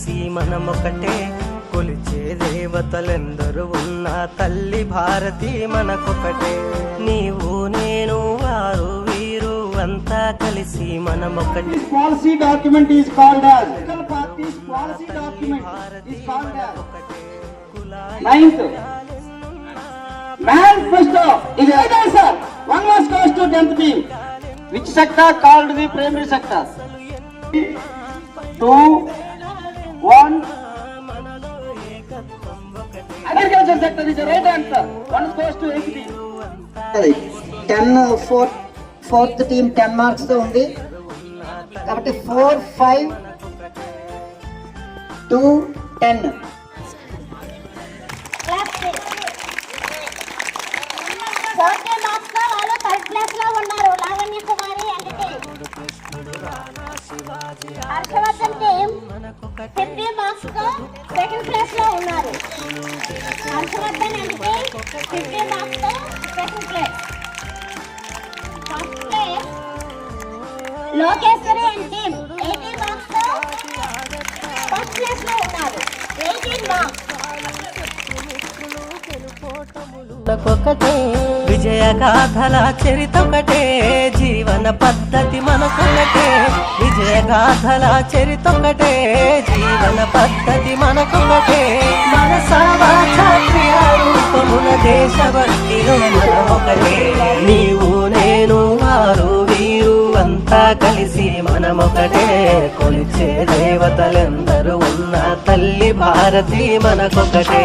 కలిసి మనం ఒకటే కొలిచే దేవతలందరూ ఉన్న తల్లి భారతి మనకొకటే. నీవు నేను వారు వీరు అంతా కలిసి మనం ఒకటే policy document primary sector two అది ten four fourth team ten మార్క్స్తో ఉంది. కాబట్టి four five two ten fourth మార్క్స్లో వాళ్ళు థర్డ్ ప్లేస్లో ఉన్నారు. లావణ్య కుమారి అంటే Harshavardhan team fifty marks second ఉన్నారు. హర్షవర్ధన్ అంటే second place first place Lokeshwari first ఉన్నారు. ఎయిటీన్ మార్క్స్ విజయ గాథల చరితొకటే జీవన పద్ధతి మనకొకటే విజయ గాథల చరితొకటే జీవన పద్ధతి మనకొకటే మన సావాచార్య రూపమున దేశభక్తిలో మనమొకటే. నీవు నేను వారు వీరు అంతా కలిసి మనమొకటే. కొలిచే దేవతలందరూ ఉన్న తల్లి భారతి మనకొకటే.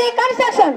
అందులో రెండోది కన్స్ట్రక్షన్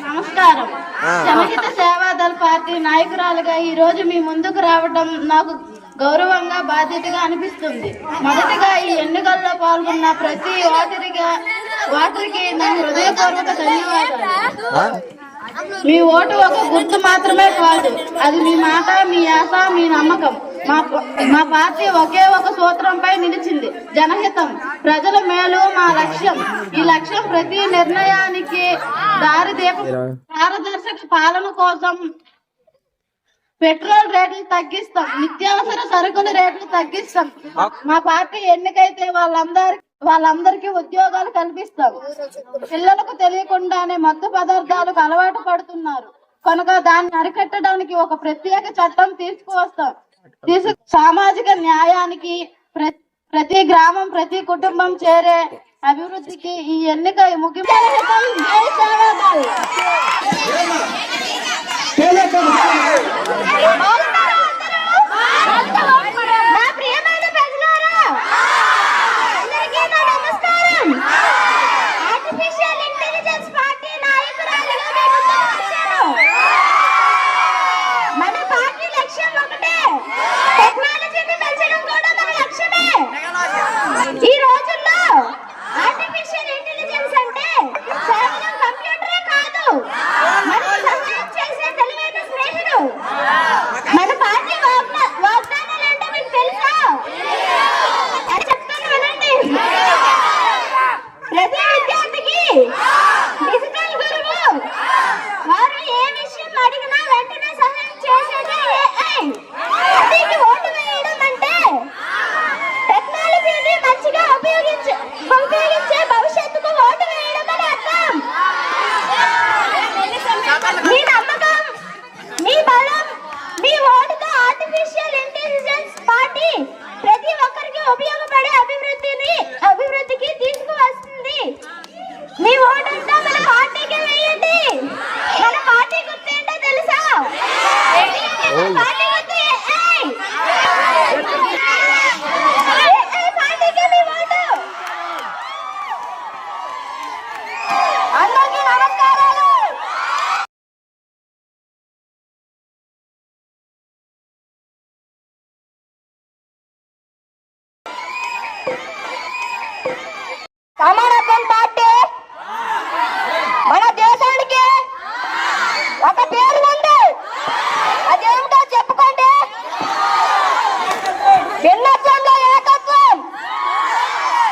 నమస్కారం. జనహిత సేవాదళ పార్టీ నాయకురాలుగా ఈ రోజు మీ ముందుకు రావడం నాకు గౌరవంగా బాధ్యతగా అనిపిస్తుంది. మొదటగా ఈ ఎన్నికల్లో పాల్గొన్న ప్రతి ఓటరిగా ఓటరికి నా హృదయపూర్వక ధన్యవాదాలు. మీ ఓటు ఒక గుర్తు మాత్రమే కాదు. అది మీ మాట మీ ఆశ మీ నమ్మకం. మా మా పార్టీ ఒకే ఒక సూత్రంపై నిలిచింది. జనహితం. ప్రజల మేలు మా లక్ష్యం. ఈ లక్ష్యం ప్రతి నిర్ణయానికి దారిదీపం పారదర్శక పాలన కోసం పెట్రోల్ రేట్లు తగ్గిస్తాం. నిత్యావసర సరుకుల రేట్లు తగ్గిస్తాం. మా పార్టీ ఎన్నికైతే వాళ్ళందరి వాళ్ళందరికీ ఉద్యోగాలు కల్పిస్తాం పిల్లలకు తెలియకుండానే మత్తు పదార్థాలకు అలవాటు పడుతున్నారు. కనుక దాన్ని అరికట్టడానికి ఒక ప్రత్యేక చట్టం తీసుకువస్తాం. తీసు సామాజిక న్యాయానికి ప్రతి గ్రామం ప్రతి కుటుంబం చేరే అభివృద్ధికి ఈ ఎన్నిక ముఖ్యమైన Yeah.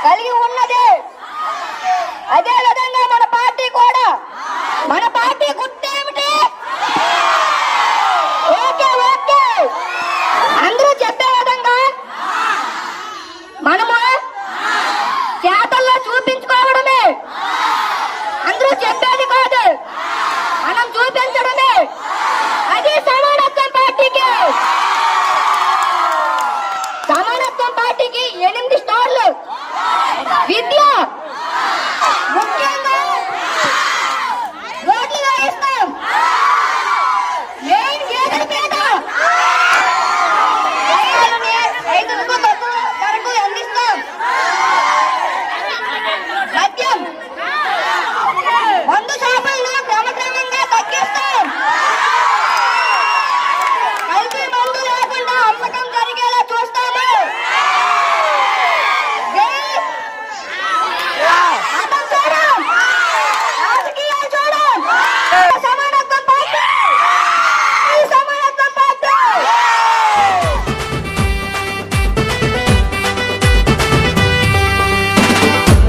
కలిగి ఉన్నది. అదే విధంగా మన పార్టీ కూడా. మన పార్టీ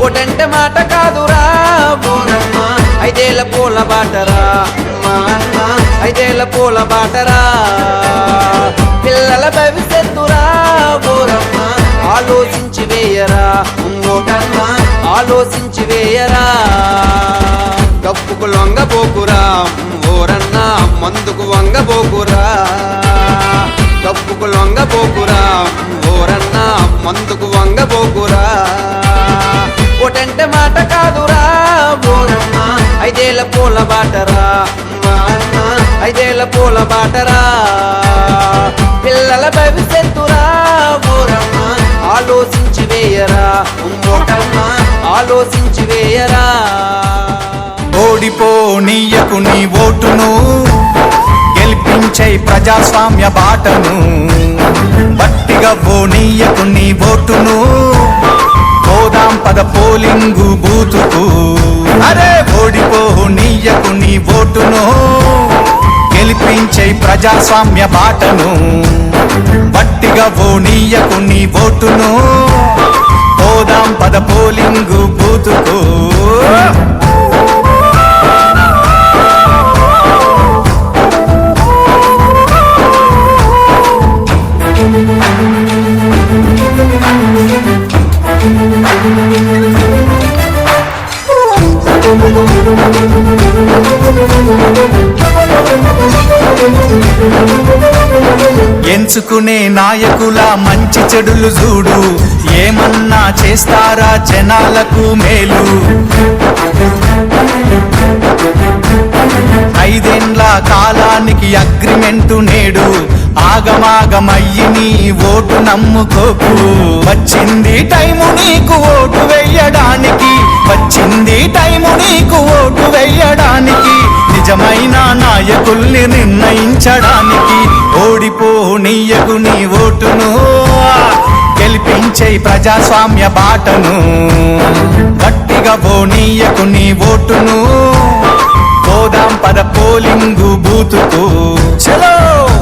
ఒకటంటే మాట కాదురా బోరమ్మ ఐదేళ్ళ పూల బాటరా మా ఐదేళ్ళ పూల బాటరా. పిల్లల భవిష్యత్తురా బోరమ్మా ఆలోచించి వేయరా ముంగోటమ్మ. ఆలోచించి వేయరా. డప్పుకు లొంగబోకురా ఓరన్నా మందుకు వంగబోకురా డప్పుకు లొంగబోకురా ఓరన్నా మందుకు వంగబోకురా ఒకటంటే మాట కాదురా బోరమ్మ ఐదేళ్ళ పూల బాటరా మా ఐదేళ్ళ పూల బాటరా. పిల్లల భవిష్యత్తురా బోరమ్మ ఆలోచించి వేయరా ముంగోటమ్మ ఆలోచించి వేయరా. ఓడిపోనీయకు నీ ఓటును. గెలిపించై ప్రజాస్వామ్య బాటను. బట్టిగా పోనీయకు నీ ఓటును. పోదాం పద పోలింగు బూతుకు. అరే ఓడిపోనీయకు నీ ఓటును. గెలిపించే ప్రజాస్వామ్య బాటను. బట్టిగా ఓ నీయకు నీ ఓటును. పోదాం పద పోలింగు బూతుకు. ఎంచుకునే నాయకుల మంచి చెడులు చూడు. ఏమన్నా చేస్తారా జనాలకు మేలు? ఐదేండ్ల కాలానికి అగ్రిమెంటు నేడు. ఆగమాగమయ్యి నీ ఓటు నమ్ముకోకు. వచ్చింది టైము నీకు ఓటు వెయ్యడానికి వచ్చింది టైము నీకు ఓటు వెయ్యడానికి నిజమైన నాయకుల్ని నిర్ణయించడానికి. ఓడిపో నీయకు నీ ఓటును. గెలిపించే ప్రజాస్వామ్య బాటను. గట్టిగా పో నీయకు నీ ఓటును. పోదాం పద పోలింగు బూతుకు. చలో!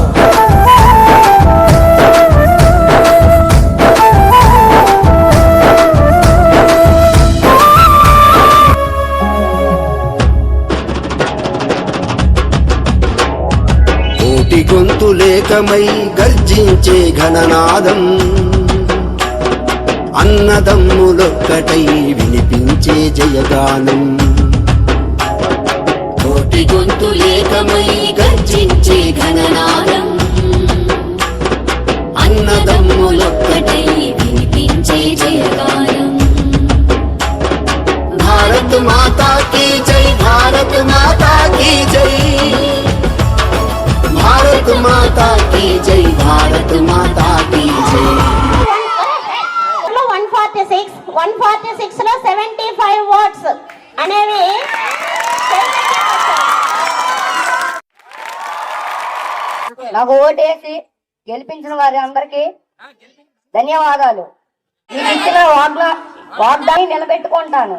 గొంతులేకమై గర్జించే ఘననాదం. అన్నదమ్ములొక్కటై వినిపించే జయగానం. కోటి గొంతు ఏకమై గర్జించే ఘననాదం. మాతా కీ జై భారత్ మాతా కీ జై. One forty six one forty సిక్స్లో సెవెంటీ ఫైవ్ అనేవి నాకు ఓటేసి గెలిపించిన వారి అందరికీ ధన్యవాదాలు. మీకు ఇచ్చిన వాగ్దా వాగ్దాన్ని నిలబెట్టుకుంటాను.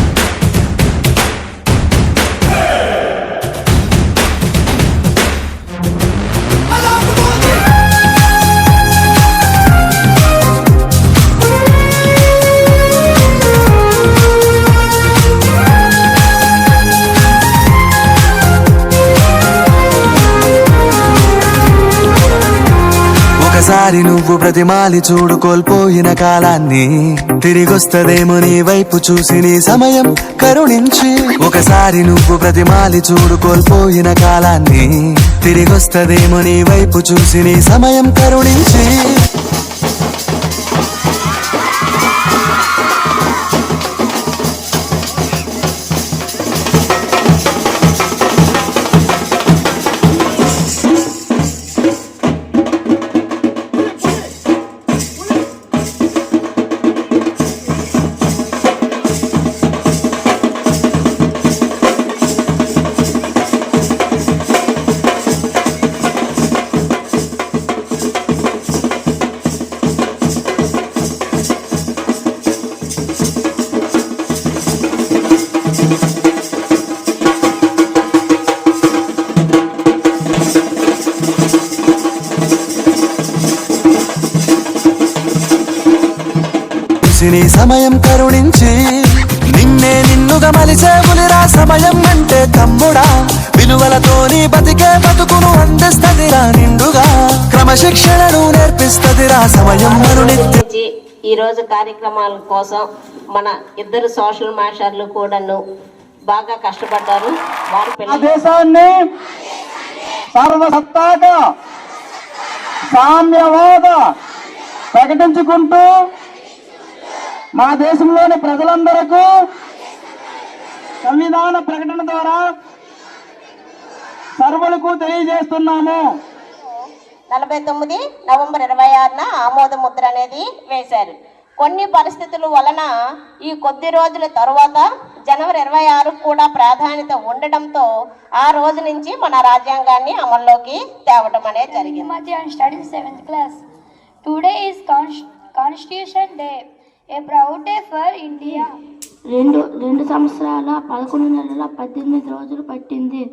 ఒకసారి నువ్వు ప్రతిమాలి చూడు కోల్పోయిన కాలాన్ని. తిరిగొస్తదేమో నీ వైపు చూసి నీ సమయం కరుణించి. ఒకసారి నువ్వు ప్రతిమాలి చూడు కోల్పోయిన కాలాన్ని. తిరిగొస్తదేమో నీ వైపు చూసి నీ సమయం కరుణించి. మలిచే ఉలిరా సమయం అంటే తమ్ముడా. విలువలతోని బతికే బతుకును అందిస్తదిరా నిండుగా. క్రమశిక్షణను నేర్పిస్తదిరా సమయం మరునిత్య ఈ రోజు కార్యక్రమాల కోసం మన ఇద్దరు సోషల్ మాస్టర్లు కూడాను బాగా కష్టపడ్డారు. వారి దేశాన్ని సర్వసత్తాక సామ్యవాద ప్రకటించుకుంటూ మన దేశంలోని ప్రజలందరకు సంవిధాన ప్రకటన ద్వారా సర్వులకు తెలియజేస్తున్నాము. నలభై తొమ్మిది నవంబర్ ఇరవై ఆరున ఆమోద ముద్ర అనేది వేశారు. కొన్ని పరిస్థితుల వలన ఈ కొద్ది రోజుల తరువాత జనవరి ఇరవై ఆరు కూడా ప్రాధాన్యత ఉండడంతో ఆ రోజు నుంచి మన రాజ్యాంగాన్ని అమల్లోకి తేవడం అనేది జరిగింది. మధ్య study seventh class today is constitution day a proud day for India రెండు రెండు సంవత్సరాల పదకొండు నెలల పద్దెనిమిది రోజులు పట్టింది.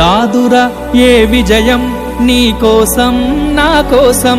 రాదురా ఏ విజయం నీ కోసం నా కోసం.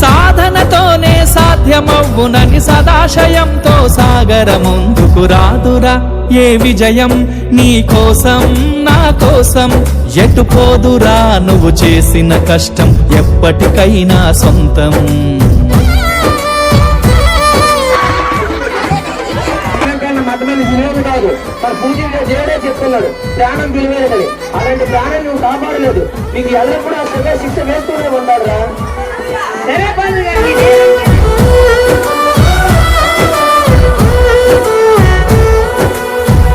సాధనతోనే సాధ్యమవ్వునని సదాశయంతో సాగర ముందుకు రాదురా ఏ విజయం నీ కోసం నా కోసం. ఎటు పోదురా నువ్వు చేసిన కష్టం ఎప్పటికైనా సొంతం. కాదు. మరి పూజించే దేవుడే చెప్తున్నాడు ప్రాణం విలువైనదని అలాంటి ప్రాణం నువ్వు కాపాడలేదు. నీకు ఎల్లప్పుడూ ఆ శిక్ష వేస్తూనే ఉన్నాడు రా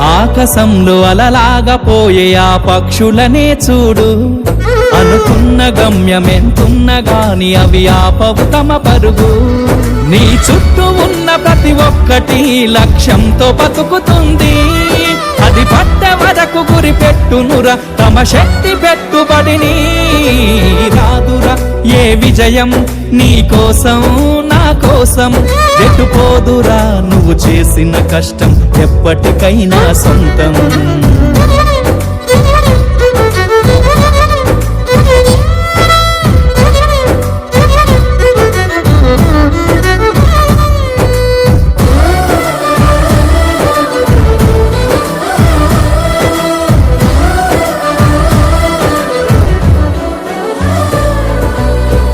ఆకాశంలో అలలాగా పోయే ఆ పక్షులనే చూడు. అనుకున్న గమ్యం ఎంతున్న గాని అవి ఆపవు తమ పరుగు. నీ చుట్టూ ఉన్న ప్రతి ఒక్కటి లక్ష్యంతో బతుకుతుంది. అది పట్ట వరకు గురి పెట్టునురా తమ శక్తి పెట్టుబడిని రాదురా. ఏ విజయం నీ కోసం నా కోసం? ఎటు నువ్వు చేసిన కష్టం ఎప్పటికైనా సొంతం.